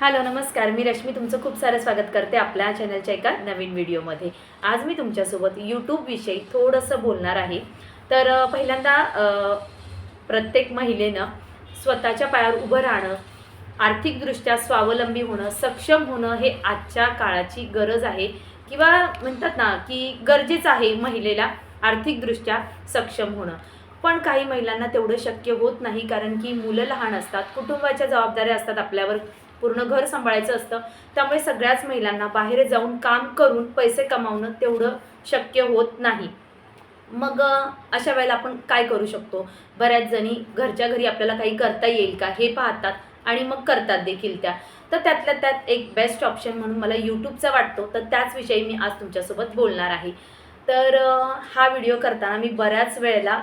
Hello नमस्कार. मी रश्मी तुमचं खूप सारं स्वागत करते आपल्या चॅनलच्या एका नवीन व्हिडिओमध्ये आज मी तुमच्यासोबत यूट्यूबविषयी थोडंसं बोलणार आहे. तर पहिल्यांदा प्रत्येक महिलेनं स्वतःच्या पायावर उभं राहणं आर्थिकदृष्ट्या स्वावलंबी होणं सक्षम होणं हे आजच्या काळाची गरज आहे. किंवा म्हणतात ना की गरजेचं आहे महिलेला आर्थिकदृष्ट्या सक्षम होणं. पण काही महिलांना तेवढं शक्य होत नाही कारण की मुलं लहान असतात कुटुंबाच्या जबाबदाऱ्या असतात आपल्यावर पूर्ण घर सांभाळायचं असतं. त्यामुळे सगळ्याच महिलांना बाहेर जाऊन काम करून पैसे कमावणं तेवढं शक्य होत नाही. मग अशा वेळेला आपण काय करू शकतो? बऱ्याच जणी घरच्या घरी आपल्याला काही करता येईल का? हे पाहतात आणि मग करतात देखील त्या. तर त्यातल्या त्यात एक बेस्ट ऑप्शन म्हणून मला यूट्यूबचा वाटतो. तर त्याचविषयी मी आज तुमच्यासोबत बोलणार आहे. तर हा व्हिडिओ करताना मी बऱ्याच वेळेला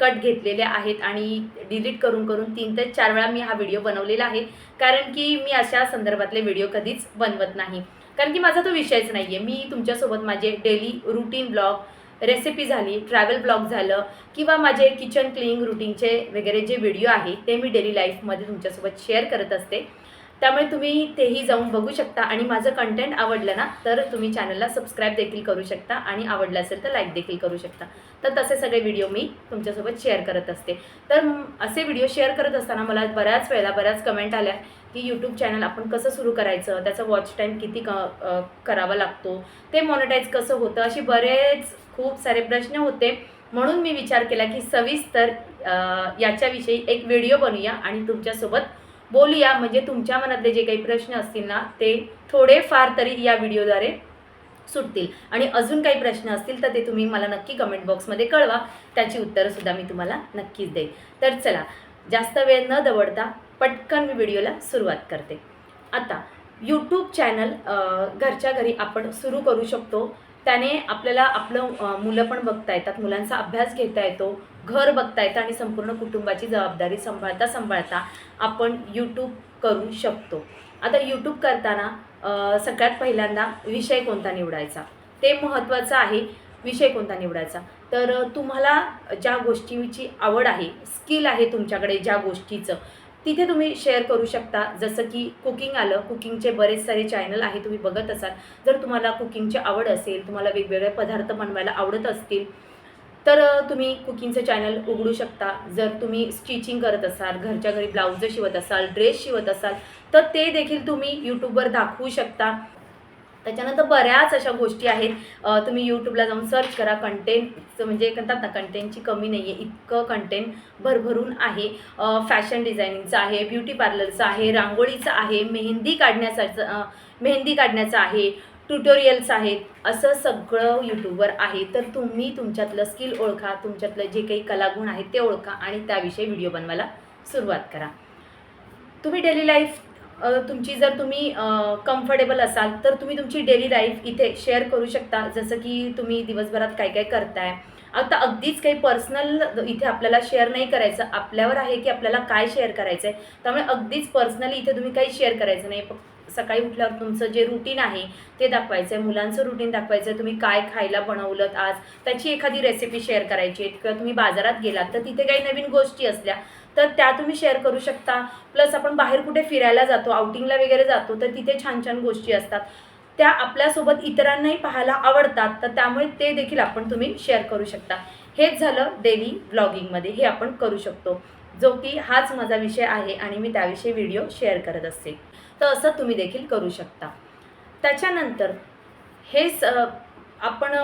कट घेतलेले आहेत आणि डिलीट करून करून तीन ते चार वेळा मी हा व्हिडिओ बनवलेला आहे. कारण की मी अशा संदर्भातले व्हिडिओ कधीच बनवत नाही. कारण की माझा तो विषयच नाही आहे मी तुमच्यासोबत माझे डेली रुटीन ब्लॉग रेसिपी झाली ट्रॅव्हल ब्लॉग झालं किंवा माझे किचन क्लिनिंग रुटीनचे वगैरे जे व्हिडिओ आहे ते मी डेली लाईफमध्ये तुमच्यासोबत शेअर करत असते. त्यामुळे तुम्ही तेही जाऊन बघू शकता आणि माझं कंटेंट आवडलं ना तर तुम्ही चॅनलला सबस्क्राईब देखील करू शकता आणि आवडलं असेल तर लाईक देखील करू शकता. तर तसे सगळे व्हिडिओ मी तुमच्यासोबत शेअर करत असते. तर असे व्हिडिओ शेअर करत असताना मला बऱ्याच वेळेला बऱ्याच कमेंट आल्या की यूट्यूब चॅनल आपण कसं सुरू करायचं त्याचा वॉच टाईम किती क करावा लागतो ते मॉनिटाईज कसं होतं असे बरेच खूप सारे प्रश्न होते. म्हणून मी विचार केला की सविस्तर याच्याविषयी एक व्हिडिओ बनवूया आणि तुमच्यासोबत बोलूया. म्हणजे तुमच्या मनातले जे काही प्रश्न असतील ना ते थोडेफार तरी या व्हिडिओद्वारे सुटतील. आणि अजून काही प्रश्न असतील तर ते तुम्ही मला नक्की कमेंट बॉक्समध्ये कळवा. त्याची उत्तरंसुद्धा मी तुम्हाला नक्कीच देईन. तर चला जास्त वेळ न दवडता पटकन मी व्हिडिओला सुरुवात करते. आता यूट्यूब चॅनल घरच्या घरी आपण सुरू करू शकतो. त्याने आपल्याला आपलं मुलं पण बघता येतात. मुलांचा अभ्यास घेता येतो. घर बघता येतं आणि संपूर्ण कुटुंबाची जबाबदारी सांभाळता सांभाळता आपण यूट्यूब करू शकतो. आता यूट्यूब करताना सगळ्यात पहिल्यांदा विषय कोणता निवडायचा? ते महत्त्वाचं आहे विषय कोणता निवडायचा? तर तुम्हाला ज्या गोष्टीची आवड आहे स्किल आहे तुमच्याकडे ज्या गोष्टीचं तिथे तुम्ही शेअर करू शकता. जसं की कुकिंग आलं कुकिंगचे बरेच सारे चॅनल आहे तुम्ही बघत असाल. जर तुम्हाला कुकिंगची आवड असेल तुम्हाला वेगवेगळे पदार्थ बनवायला आवडत असतील तर तुम्ही कुकिंगचं चॅनल उघडू शकता. जर तुम्ही स्टिचिंग करत असाल घरच्या घरी ब्लाऊज शिवत असाल ड्रेस शिवत असाल तर ते देखील तुम्ही यूट्यूबवर दाखवू शकता. त्याच्यानंतर बऱ्याच अशा गोष्टी आहेत. तुम्ही यूट्यूबला जाऊन सर्च करा. कंटेंटचं म्हणजे म्हणतात ना कंटेंटची कमी नाही आहे इतकं कंटेंट भरभरून आहे. फॅशन डिझायनिंगचं आहे ब्युटी पार्लरचं आहे रांगोळीचं आहे मेहंदी काढण्याचं मेहंदी काढण्याचं आहे. ट्युटोरियल्स आहेत असं सगळं यूट्यूबवर आहे. तर तुम्ही तुमच्यातलं स्किल ओळखा तुमच्यातलं जे काही कलागुण आहेत ते ओळखा आणि त्याविषयी व्हिडिओ बनवायला सुरुवात करा. तुम्ही डेली लाईफ तुमची जर तुम्ही कम्फर्टेबल असाल तर तुम्ही तुमची डेली लाईफ इथे शेअर करू शकता. जसं की तुम्ही दिवसभरात काय काय करताय. आता अगदीच काही पर्सनल इथे आपल्याला शेअर नाही करायचं. आपल्यावर आहे की आपल्याला काय शेअर करायचं आहे त्यामुळे अगदीच पर्सनली इथे तुम्ही काही शेअर करायचं नाही. फक्त सकाळी उठल्यावर तुमचं जे रुटीन आहे ते दाखवायचं आहे मुलांचं रुटीन दाखवायचं आहे तुम्ही काय खायला बनवलं आज? त्याची एखादी रेसिपी शेअर करायची आहे. किंवा तुम्ही बाजारात गेलात तर तिथे काही नवीन गोष्टी असल्या तर त्या तुम्ही शेअर करू शकता. प्लस आपण बाहेर कुठे फिरायला जातो आउटिंगला वगैरे जातो तर तिथे छान छान गोष्टी असतात. त्या आपल्यासोबत इतरांनाही पाहायला आवडतात. तर त्यामुळे ते देखील आपण तुम्ही शेअर करू शकता. हेच झालं डेली ब्लॉगिंगमध्ये हे आपण करू शकतो. जो की हाच माझा विषय आहे आणि मी त्याविषयी व्हिडिओ शेअर करत असते. तर असं तुम्ही देखील करू शकता. त्याच्यानंतर हे स आपण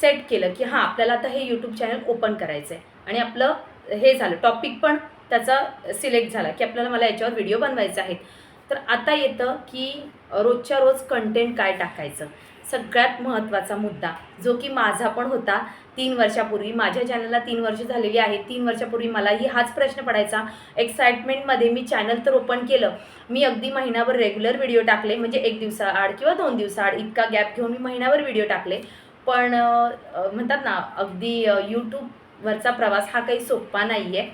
सेट केलं की हां आपल्याला आता हे यूट्यूब चॅनल ओपन करायचं आहे आणि आपलं हे झालं टॉपिक पण त्याचा सिलेक्ट झाला की आपल्याला मला याच्यावर व्हिडिओ बनवायचा आहेत. तर आता येतं की रोजच्या रोज कंटेंट काय टाकायचं? सगळ्यात महत्त्वाचा मुद्दा जो की माझा पण होता तीन वर्षापूर्वी माझ्या चॅनलला तीन वर्ष झालेली आहे तीन वर्षापूर्वी मलाही हाच प्रश्न पडायचा. एक्साइटमेंटमध्ये मी चॅनल तर ओपन केलं. मी अगदी महिनाभर रेग्युलर व्हिडिओ टाकले म्हणजे एक दिवसाआड किंवा दोन दिवसाआड इतका गॅप घेऊन मी महिनाभर व्हिडिओ टाकले. पण म्हणतात ना अगदी यूट्यूबवरचा प्रवास हा काही सोपा नाही आहे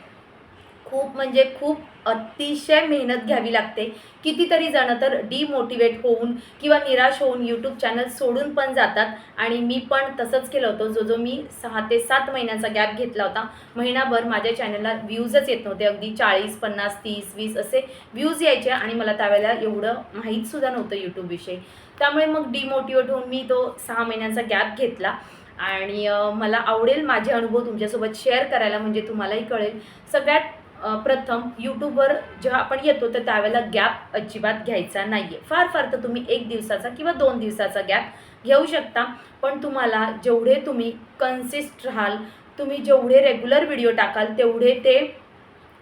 खूप म्हणजे खूप अतिशय मेहनत घ्यावी लागते. कितीतरी जणं तर डिमोटिवेट होऊन किंवा निराश होऊन यूट्यूब चॅनल सोडून पण जातात. आणि मी पण तसंच केलं होतं. जो जो मी सहा ते सात महिन्याचा गॅप घेतला होता महिनाभर माझ्या चॅनलला व्ह्यूजच येत नव्हते. अगदी चाळीस पन्नास तीस वीस असे व्ह्यूज यायचे आणि मला त्यावेळेला एवढं माहीतसुद्धा नव्हतं यूट्यूबविषयी त्यामुळे मग डिमोटिवेट होऊन मी तो सहा महिन्यांचा गॅप घेतला. आणि मला आवडेल माझे अनुभव तुमच्यासोबत शेअर करायला म्हणजे तुम्हालाही कळेल. सगळ्यात प्रथम यूट्यूबवर जेव्हा आपण येतो तर त्यावेळेला गॅप अजिबात घ्यायचा नाही आहे फार फार तर तुम्ही एक दिवसाचा किंवा दोन दिवसाचा गॅप घेऊ शकता. पण तुम्हाला जेवढे तुम्ही कन्सिस्ट राहाल तुम्ही जेवढे रेग्युलर व्हिडिओ टाकाल तेवढे ते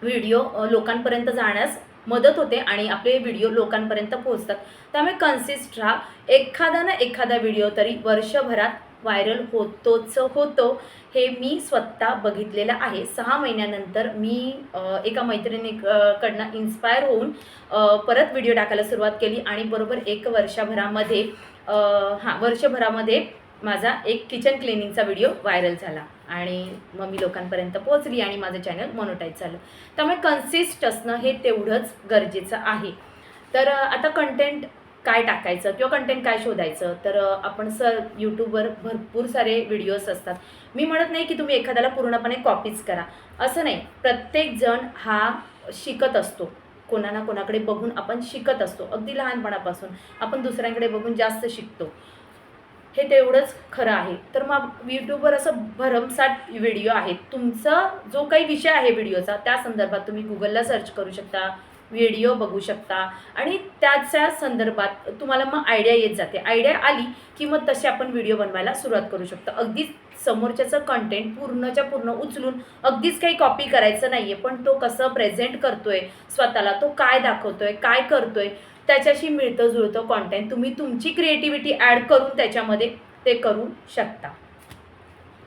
व्हिडिओ लोकांपर्यंत जाण्यास मदत होते आणि आपले व्हिडिओ लोकांपर्यंत पोहोचतात. त्यामुळे कन्सिस्ट राहा. एखादा ना एखादा व्हिडिओ तरी वर्षभरात व्हायरल होतोच होतो हे मी स्वतः बघितलेलं आहे. सहा महिन्यानंतर मी एका मैत्रिणी कडनं इन्स्पायर होऊन परत व्हिडिओ टाकायला सुरुवात केली आणि बरोबर एक वर्षभरामध्ये हां वर्षभरामध्ये माझा एक किचन क्लिनिंगचा व्हिडिओ व्हायरल झाला आणि मग मी लोकांपर्यंत पोहोचली आणि माझं चॅनल मोनोटाईज झालं. त्यामुळे कन्सिस्ट असणं हे तेवढंच गरजेचं आहे. तर आता कंटेंट काय टाकायचं किंवा कंटेंट काय शोधायचं तर आपण सर यूट्यूबवर भरपूर सारे व्हिडिओज असतात. मी म्हणत नाही की तुम्ही एखाद्याला पूर्णपणे कॉपीज करा. असं नाही. प्रत्येकजण हा शिकत असतो. कोणा ना कोणाकडे बघून आपण शिकत असतो. अगदी लहानपणापासून आपण दुसऱ्यांकडे बघून जास्त शिकतो. हे तेवढंच खरं आहे. तर मग यूट्यूबवर असं भरमसाठ व्हिडिओ आहेत. तुमचा जो काही विषय आहे व्हिडिओचा त्या संदर्भात तुम्ही गुगलला सर्च करू शकता. व्हिडिओ बघू शकता. आणि त्याच्या संदर्भात तुम्हाला मग आयडिया येत जाते. आयडिया आली की मग तसे आपण व्हिडिओ बनवायला सुरुवात करू शकतो. अगदीच समोरच्याचं कंटेंट पूर्णच्या पूर्ण उचलून अगदीच काही कॉपी करायचं नाही आहे पण तो कसं प्रेझेंट करतोय स्वतःला तो काय दाखवतोय काय करतोय त्याच्याशी मिळतं जुळतं कॉन्टेंट तुम्ही तुमची क्रिएटिव्हिटी ॲड करून त्याच्यामध्ये ते करू शकता.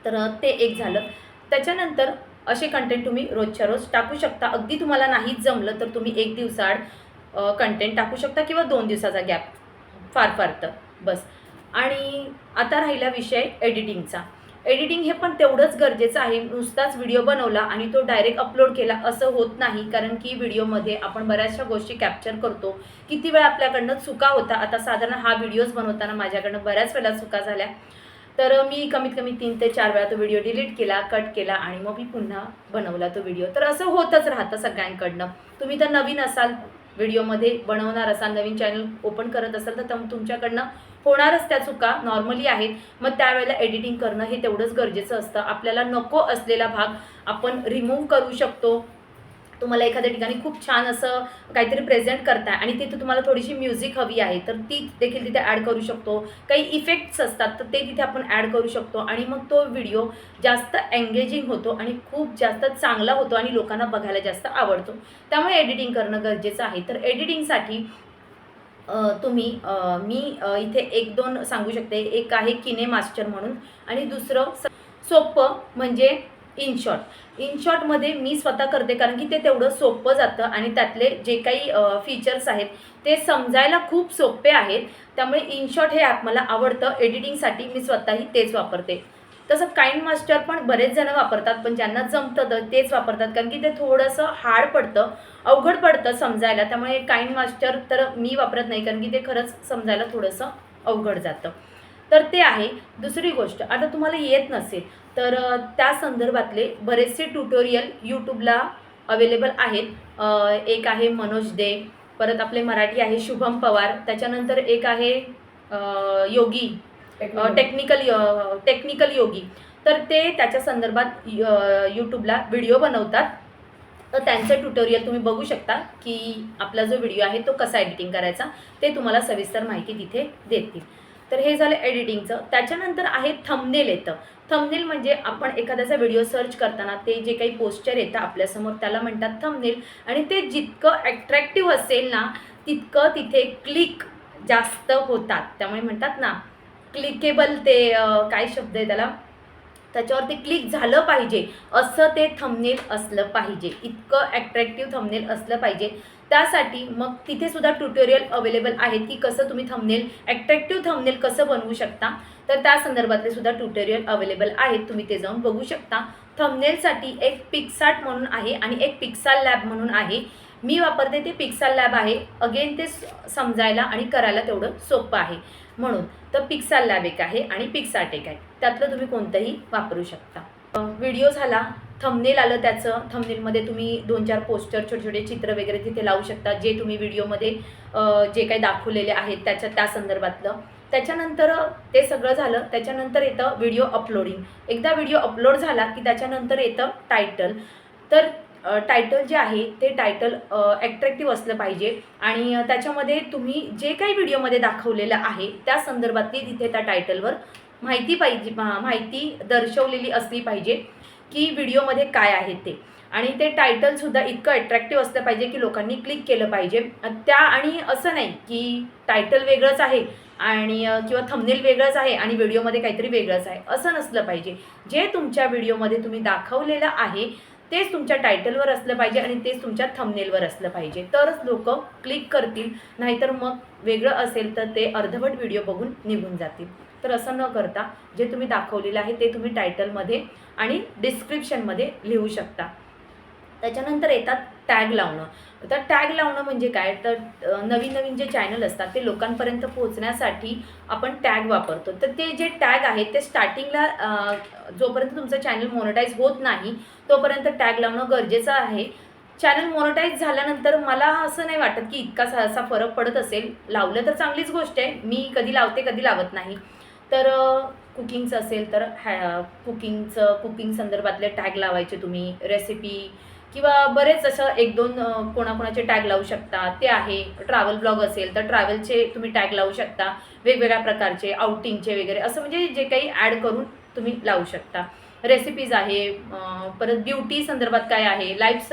तर ते एक झालं. त्याच्यानंतर असे कंटेंट तुम्ही रोजच्या रोज टाकू शकता. अगदी तुम्हाला नाहीच जमलं तर तुम्ही एक दिवसाआड कंटेंट टाकू शकता किंवा दोन दिवसाचा गॅप फार फार तर. बस. आणि आता राहिला विषय एडिटिंगचा एडिटिंग हे पण तेवढंच गरजेचं आहे. नुसताच व्हिडिओ बनवला आणि तो डायरेक्ट अपलोड केला असं होत नाही. कारण की व्हिडिओमध्ये आपण बऱ्याचशा गोष्टी कॅप्चर करतो. किती वेळा आपल्याकडनं चुका होता. आता साधारण हा व्हिडिओज बनवताना माझ्याकडनं बऱ्याच वेळा चुका झाल्या. तर मी कमीत कमी तीन ते चार वेळा तो व्हिडिओ डिलीट केला कट केला आणि मग मी पुन्हा बनवला तो व्हिडिओ तर असं होतच राहतं सगळ्यांकडनं. तुम्ही तर नवीन असाल व्हिडिओमध्ये बनवणार असाल नवीन चॅनल ओपन करत असाल तर तुमच्याकडनं होणारच त्या चुका. नॉर्मली आहेत. मग त्यावेळेला एडिटिंग करणं हे तेवढंच गरजेचं असतं. आपल्याला नको असलेला भाग आपण रिमूव्ह करू शकतो. तुम्हाला एखाद्या ठिकाणी खूप छान असं काहीतरी प्रेझेंट करताय आणि तिथे तुम्हाला थोडीशी म्युझिक हवी आहे तर ती देखील तिथे ॲड करू शकतो. काही इफेक्ट्स असतात तर ते तिथे आपण ॲड करू शकतो आणि मग तो व्हिडिओ जास्त एंगेजिंग होतो आणि खूप जास्त चांगला होतो आणि लोकांना बघायला जास्त आवडतो. त्यामुळे एडिटिंग करणं गरजेचं आहे. तर एडिटिंगसाठी तुम्ही मी इथे एक दोन सांगू शकते. एक आहे किने मास्टर म्हणून आणि दुसरं स- सोपं म्हणजे इनशॉट इनशॉटमध्ये मी स्वतः करते कारण की ते तेवढं सोपं जातं आणि त्यातले जे काही फीचर्स आहेत ते समजायला खूप सोपे आहेत. त्यामुळे इनशॉट हे ॲप मला आवडतं. एडिटिंगसाठी मी स्वतःही तेच वापरते. तसं काइंड मास्टर पण बरेच जण वापरतात पण ज्यांना जमतं तर तेच वापरतात कारण की ते थोडंसं हार्ड पडतं अवघड पडतं समजायला. त्यामुळे काइंड मास्टर तर मी वापरत नाही कारण की ते खरंच समजायला थोडंसं अवघड जातं. तर ते आहे दुसरी गोष्ट. आता तुम्हाला येत नसेल तर त्या संदर्भातले बरेचसे ट्युटोरियल यूट्यूबला अवेलेबल आहेत. एक आहे मनोज दे परत आपले मराठी आहे शुभम पवार त्याच्यानंतर एक आहे योगी टेक्निकल टेक्निकल योगी. तर ते त्याच्या संदर्भात यूट्यूबला व्हिडिओ बनवतात. तर त्यांचं ट्युटोरियल तुम्ही बघू शकता की आपला जो व्हिडिओ आहे तो कसा एडिटिंग करायचा ते तुम्हाला सविस्तर माहिती तिथे देतील. तर हे झालं एडिटिंगचं त्याच्यानंतर आहे थंबनेल येतं. थंबनेल म्हणजे आपण एखाद्याचा व्हिडिओ सर्च करताना ते जे काही पोस्चर येतं आपल्यासमोर त्याला म्हणतात थंबनेल आणि ते जितकं ॲट्रॅक्टिव्ह असेल ना तितकं तिथे क्लिक जास्त होतात. त्यामुळे म्हणतात ना क्लिकेबल ते काय शब्द आहे त्याला? त्याच्यावरती क्लिक झालं पाहिजे. असं ते थंबनेल असलं पाहिजे. इतकं ॲट्रॅक्टिव्ह थंबनेल असलं पाहिजे. त्यासाठी मग तिथे सुद्धा ट्युटोरियल अवेलेबल आहेत की कसं तुम्ही थंबनेल ॲट्रॅक्टिव्ह थंबनेल कसं बनवू शकता? तर त्या संदर्भातले सुद्धा ट्युटोरियल अवेलेबल आहेत. तुम्ही ते जाऊन बघू शकता. थंबनेलसाठी एक पिक्सार्ट म्हणून आहे आणि एक पिक्साल लॅब म्हणून आहे. मी वापरते ते पिक्साल लॅब आहे. अगेन ते समजायला आणि करायला तेवढं सोपं आहे. म्हणून तर पिक्साल लॅब एक आहे आणि पिक्सार्ट एक आहे. त्यातलं तुम्ही कोणतंही वापरू शकता. व्हिडिओ झाला. थंबनेल आलं त्याचं. थंबनेलमध्ये तुम्ही दोन चार पोस्टर छोटे छोटे चित्र वगैरे तिथे लावू शकता जे तुम्ही व्हिडिओमध्ये जे काही दाखवलेले आहेत त्याच्या त्या संदर्भातलं. त्याच्यानंतर ते सगळं झालं. त्याच्यानंतर येतं व्हिडिओ अपलोडिंग एकदा व्हिडिओ अपलोड झाला की त्याच्यानंतर येतं टायटल तर टायटल जे आहे ते टायटल ॲट्रॅक्टिव्ह असलं पाहिजे. आणि त्याच्यामध्ये तुम्ही जे काही व्हिडिओमध्ये दाखवलेलं आहे त्या संदर्भातली तिथे त्या टायटलवर माहिती पाहिजे माहिती दर्शवलेली असली पाहिजे. की व्हिडिओमध्ये काय आहे ते. आणि ते टायटलसुद्धा इतकं अट्रॅक्टिव्ह असलं पाहिजे की लोकांनी क्लिक केलं पाहिजे. त्या आणि असं नाही की टायटल वेगळंच आहे आणि किंवा थंबनेल वेगळंच आहे आणि व्हिडिओमध्ये काहीतरी वेगळंच आहे. असं नसलं पाहिजे. जे तुमच्या व्हिडिओमध्ये तुम्ही दाखवलेलं आहे तेच तुमच्या टायटलवर असलं पाहिजे आणि तेच तुमच्या थंबनेलवर असलं पाहिजे. तरच लोक क्लिक करतील नाहीतर मग वेगळं असेल तर ते अर्धवट व्हिडिओ बघून निघून जातील. तर असं न करता जे तुम्ही दाखवलेलं आहे ते तुम्ही टायटलमध्ये आणि डिस्क्रिप्शनमध्ये लिहू शकता. त्याच्यानंतर येतात टॅग लावणं. तर टॅग लावणं म्हणजे काय? तर नवीन नवीन जे चॅनल असतात ते लोकांपर्यंत पोहोचण्यासाठी आपण टॅग वापरतो. तर ते जे टॅग आहेत ते स्टार्टिंगला जोपर्यंत तुमचं चॅनल मोनोटाईज होत नाही तोपर्यंत टॅग लावणं गरजेचं आहे. चॅनल मोनोटाईज झाल्यानंतर मला असं नाही वाटत की इतका सहसा फरक पडत असेल. लावलं तर चांगलीच गोष्ट आहे. मी कधी लावते कधी लावत नाही. तर कुकिंगचं असेल तर हॅ कुकिंगचं कुकिंग संदर्भातले टॅग लावायचे तुम्ही रेसिपी किंवा बरेच असं एक दोन कोणाकोणाचे टॅग लावू शकता. ते आहे. ट्रॅव्हल ब्लॉग असेल तर ट्रॅव्हलचे तुम्ही टॅग लावू शकता. वेगवेगळ्या प्रकारचे आउटिंगचे वगैरे असं म्हणजे जे काही ॲड करून तुम्ही लावू शकता. रेसिपीज आहे परत ब्युटी संदर्भात काय आहे लाईफ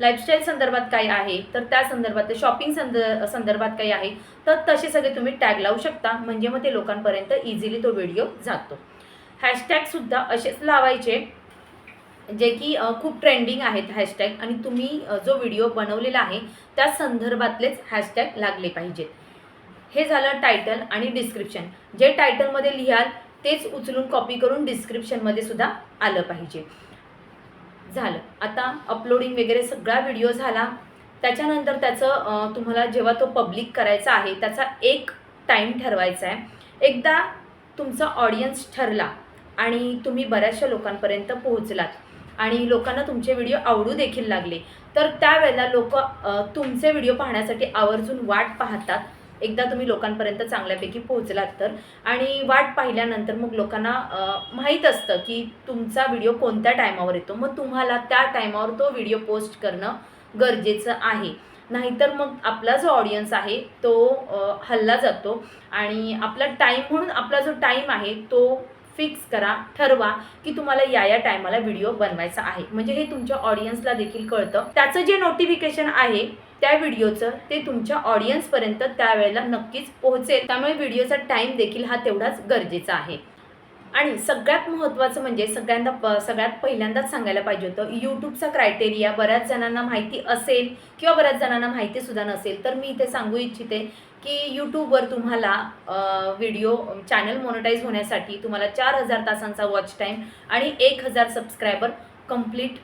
लाईफस्टाईल संदर्भात काय आहे तर त्या संदर्भात शॉपिंग संद संदर्भात काही आहे तर तसे सगळे तुम्ही टॅग लावू शकता म्हणजे मग ते लोकांपर्यंत इझिली तो व्हिडिओ जातो. हॅशटॅगसुद्धा असेच लावायचे जे की खूप ट्रेंडिंग आहेत हॅशटॅग आणि तुम्ही जो व्हिडिओ बनवलेला आहे त्या संदर्भातलेच हॅशटॅग लागले पाहिजेत. हे झालं टायटल आणि डिस्क्रिप्शन जे टायटलमध्ये लिहाल तेच उचलून कॉपी करून डिस्क्रिप्शनमध्ये सुद्धा आलं पाहिजे. झालं. आता अपलोडिंग वगैरे सगळा व्हिडिओ झाला. त्याच्यानंतर त्याचं तुम्हाला जेव्हा तो पब्लिक करायचा आहे त्याचा एक टाईम ठरवायचा आहे. एकदा तुमचा ऑडियन्स ठरला आणि तुम्ही बऱ्याचशा लोकांपर्यंत पोहोचलात आणि लोकांना तुमचे व्हिडिओ आवडू देखील लागले तर त्यावेळेला लोक तुमचे व्हिडिओ पाहण्यासाठी आवर्जून वाट पाहतात. एकदा तुम्ही लोकांपर्यंत चांगल्यापैकी पोहोचलात तर. आणि वाट पाहिल्यानंतर मग लोकांना माहीत असतं की तुमचा व्हिडिओ कोणत्या टायमावर येतो. मग तुम्हाला त्या टायमावर तो व्हिडिओ पोस्ट करणं गरजेचं आहे. नाहीतर मग आपला जो ऑडियन्स आहे तो हल्ला जातो. आणि आपला टाईम म्हणून आपला जो टाईम आहे तो फिक्स करा ठरवा की तुम्हाला या या टायमाला व्हिडिओ बनवायचा आहे. म्हणजे हे तुमच्या ऑडियन्सला देखील कळतं. त्याचं जे नोटिफिकेशन आहे त्या व्हिडिओचं ते तुमच्या ऑडियन्सपर्यंत त्यावेळेला नक्कीच पोहोचेल. त्यामुळे व्हिडिओचा टाईम देखील हा तेवढाच गरजेचा आहे. आणि सगळ्यात महत्त्वाचं म्हणजे सगळ्यांदा प- सगळ्यात पहिल्यांदाच सांगायला पाहिजे होतं यूट्यूबचा क्रायटेरिया बऱ्याच जणांना माहिती असेल किंवा बऱ्याच जणांना माहितीसुद्धा नसेल तर मी इथे सांगू इच्छिते की यूट्यूबवर तुम्हाला व्हिडिओ चॅनल मोनोटाईज होण्यासाठी तुम्हाला चार हजार तासांचा वॉच टाईम आणि एक हजार सबस्क्रायबर कंप्लीट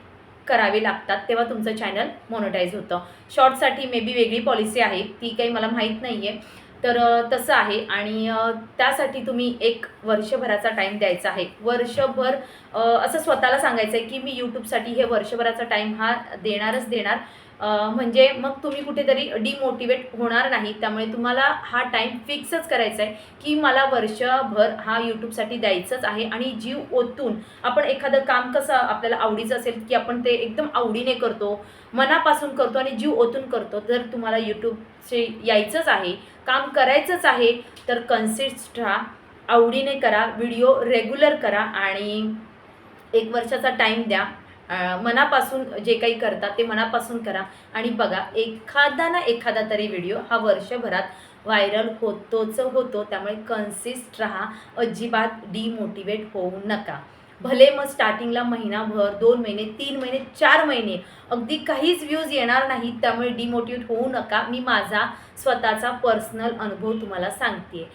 करावे लागतात तेव्हा तुमचं चॅनल मोनोटाईज होतं. शॉर्टसाठी मे बी वेगळी पॉलिसी आहे ती काही मला माहीत नाही आहे तर तसं आहे आणि त्यासाठी तुम्ही एक वर्षभराचा टाईम द्यायचा आहे. वर्षभर असं स्वतःला सांगायचं आहे की मी यूट्यूबसाठी हे वर्षभराचा टाईम हा देणारच देणार. म्हणजे मग तुम्ही कुठेतरी डिमोटिवेट होणार नाही. त्यामुळे तुम्हाला हा टाईम फिक्सच करायचा आहे की मला वर्षभर हा यूट्यूबसाठी द्यायचंच आहे आणि जीव ओतून आपण एखादं काम कसं आपल्याला आवडीचं असेल की आपण ते एकदम आवडीने करतो मनापासून करतो आणि जीव ओतून करतो जर तुम्हाला यूट्यूबचे यायचंच आहे काम करायचंच आहे तर कन्सिस्ट राहा आवडीने करा व्हिडिओ रेग्युलर करा आणि एक वर्षाचा टाईम द्या. मनापासून जे काही करता ते मनापासून करा. आणि बघा एखादा ना एखादा तरी व्हिडिओ हा वर्षभरात व्हायरल होतोच होतो. त्यामुळे कन्सिस्ट राहा. अजिबात डिमोटिवेट होऊ नका. भले मग स्टार्टिंगला महिनाभर दोन महिने तीन महिने चार महिने अगदी काहीच व्ह्यूज येणार नाहीत त्यामुळे डिमोटिवेट होऊ नका. मी माझा स्वतःचा पर्सनल अनुभव तुम्हाला सांगते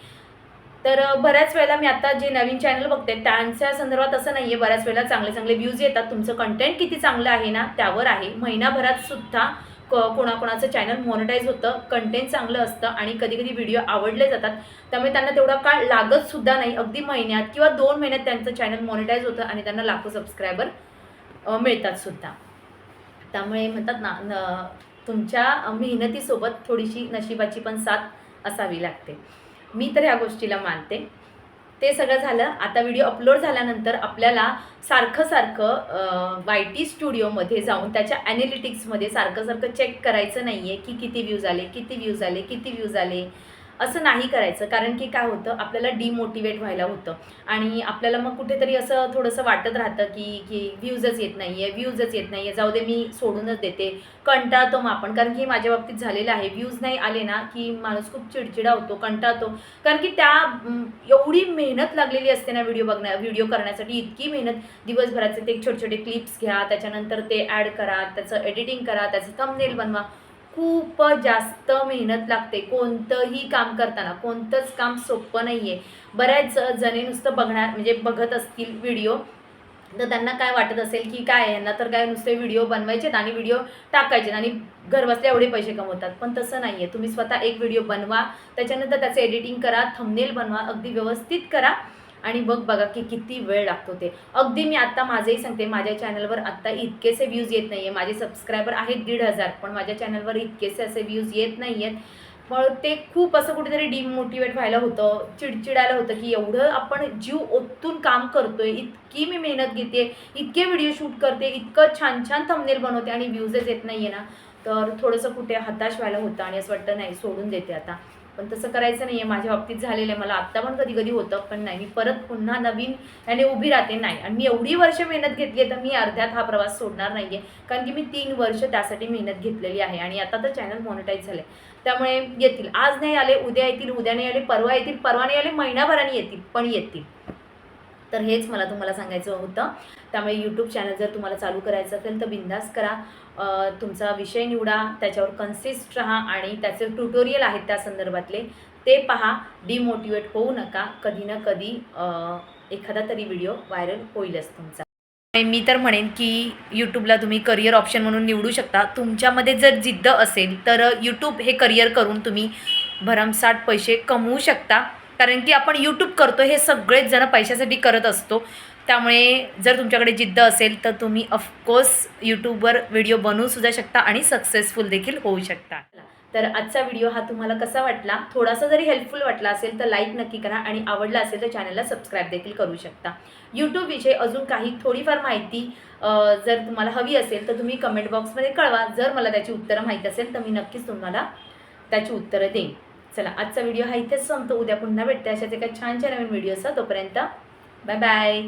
तर बऱ्याच वेळेला मी आता जे नवीन चॅनल बघते त्यांच्या संदर्भात असं नाही आहे बऱ्याच वेळेला चांगले चांगले व्ह्यूज येतात. तुमचं कंटेंट किती चांगलं आहे ना त्यावर आहे. महिनाभरात सुद्धा क कोणाकोणाचं चॅनल मॉनिटाईज होतं कंटेंट चांगलं असतं आणि कधी कधी व्हिडिओ आवडले जातात. त्यामुळे त्यांना तेवढा काळ लागत सुद्धा नाही. अगदी महिन्यात किंवा दोन महिन्यात त्यांचं चॅनल मॉनिटाईज होतं आणि त्यांना लाखो सबस्क्रायबर मिळतात सुद्धा. त्यामुळे म्हणतात ना न तुमच्या मेहनतीसोबत थोडीशी नशिबाची पण साथ असावी लागते. मी तर ह्या गोष्टीला मानते. ते सगळं झालं आता व्हिडिओ अपलोड झाल्यानंतर आपल्याला सारखं सारखं वाय टी स्टुडिओमध्ये जाऊन त्याच्या ॲनालिटिक्समध्ये सारखं सारखं चेक करायचं नाही आहे की किती व्ह्यूज आले किती व्ह्यूज आले किती व्ह्यूज आले. असं नाही करायचं. कारण की काय होतं आपल्याला डिमोटिवेट व्हायला होतं. आणि आपल्याला मग कुठेतरी असं थोडंसं वाटत राहतं की की व्ह्यूजच येत नाही आहे व्ह्यूजच येत नाही आहे जाऊ दे मी सोडूनच देते. कंटाळतो मग आपण. कारण की माझ्या बाबतीत झालेलं आहे. व्ह्यूज नाही आले ना की माणूस खूप चिडचिडा होतो कंटाळतो. कारण की त्या एवढी मेहनत लागलेली असते ना व्हिडिओ बघण्या व्हिडिओ करण्यासाठी. इतकी मेहनत दिवसभराचे ते छोटे छोटे क्लिप्स घ्या त्याच्यानंतर ते ॲड करा त्याचं एडिटिंग करा त्याचं थंबनेल बनवा. खूप जास्त मेहनत लागते. कोणतंही काम करताना कोणतंच काम सोपं नाही आहे बऱ्याच जणी नुसतं बघणार म्हणजे बघत असतील व्हिडिओ. तर त्यांना काय वाटत असेल की काय यांना तर काय नुसते व्हिडिओ बनवायचेत आणि व्हिडिओ टाकायचे आणि घरबसल्या एवढे पैसे कमवतात. पण तसं नाही आहे तुम्ही स्वतः एक व्हिडिओ बनवा त्याच्यानंतर त्याचं एडिटिंग करा थंबनेल बनवा अगदी व्यवस्थित करा. आणि बघ बघा की किती वेळ लागतो ते. अगदी मी आत्ता माझंही सांगते माझ्या चॅनलवर आत्ता इतकेसे व्ह्यूज येत नाही आहे माझे सबस्क्रायबर आहेत दीड हजार पण माझ्या चॅनलवर इतकेसे असे व्ह्यूज येत नाही आहेत मग ते खूप असं कुठेतरी डिमोटिवेट व्हायला होतं चिडचिडायला होतं की एवढं आपण जीव ओतून काम करतोय इतकी मी मेहनत घेते इतके व्हिडिओ शूट करते इतकं छान छान थंबनेल बनवते आणि व्ह्यूजच येत नाही आहे ना. तर थोडंसं कुठे हताश व्हायला होतं आणि असं वाटतं नाही सोडून देते आता. पण तसं करायचं नाही आहे माझ्या बाबतीत झालेलं आहे. मला आत्ता पण कधी कधी होतं पण नाही. मी परत पुन्हा नवीन याने उभी राहते. नाही. आणि मी एवढी वर्ष मेहनत घेतली आहे तर मी अर्ध्यात हा प्रवास सोडणार नाही आहे कारण की मी तीन वर्ष त्यासाठी मेहनत घेतलेली आहे. आणि आता तर चॅनल मॉनिटाईज झाले त्यामुळे येतील. आज नाही आले उद्या येतील. उद्या नाही आले परवा येतील. परवा नाही आले महिनाभराने येतील. पण येतील. तर हेच मला तुम्हाला सांगायचं होतं. त्यामुळे यूट्यूब चॅनल जर तुम्हाला चालू करायचं असेल तर बिंदास करा. तुमचा विषय निवडा त्याच्यावर कन्सिस्ट राहा आणि त्याचे ट्युटोरियल आहेत त्या संदर्भातले. ते पहा. डिमोटिवेट होऊ नका. कधी ना कधी एखादा तरी व्हिडिओ व्हायरल होईलच तुमचा. मी तर म्हणेन की यूट्यूबला तुम्ही करिअर ऑप्शन म्हणून निवडू शकता. तुमच्यामध्ये जर जिद्द असेल तर यूट्यूब हे करिअर करून तुम्ही भरमसाठ पैसे कमवू शकता. कारण की आपण यूट्यूब करतो हे सगळेच जण पैशासाठी करत असतो. त्यामुळे जर तुमच्याकडे जिद्द असेल तर तुम्ही ऑफकोर्स यूट्यूबवर व्हिडिओ बनवू सुद्धा शकता आणि सक्सेसफुल देखील होऊ शकता. तर आजचा व्हिडिओ हा तुम्हाला कसा वाटला? थोडासा जरी हेल्पफुल वाटला असेल तर लाईक नक्की करा आणि आवडला असेल तर चॅनलला सबस्क्राईब देखील करू शकता. यूट्यूबविषयी अजून काही थोडीफार माहिती जर तुम्हाला हवी असेल तर तुम्ही कमेंट बॉक्समध्ये कळवा. जर मला त्याची उत्तरं माहीत असेल तर मी नक्कीच तुम्हाला त्याची उत्तरं देईन. चला आजचा व्हिडिओ हा इथेच संपतो. उद्या पुन्हा भेटते अशाच एका छान नवीन व्हिडिओचा तोपर्यंत बाय बाय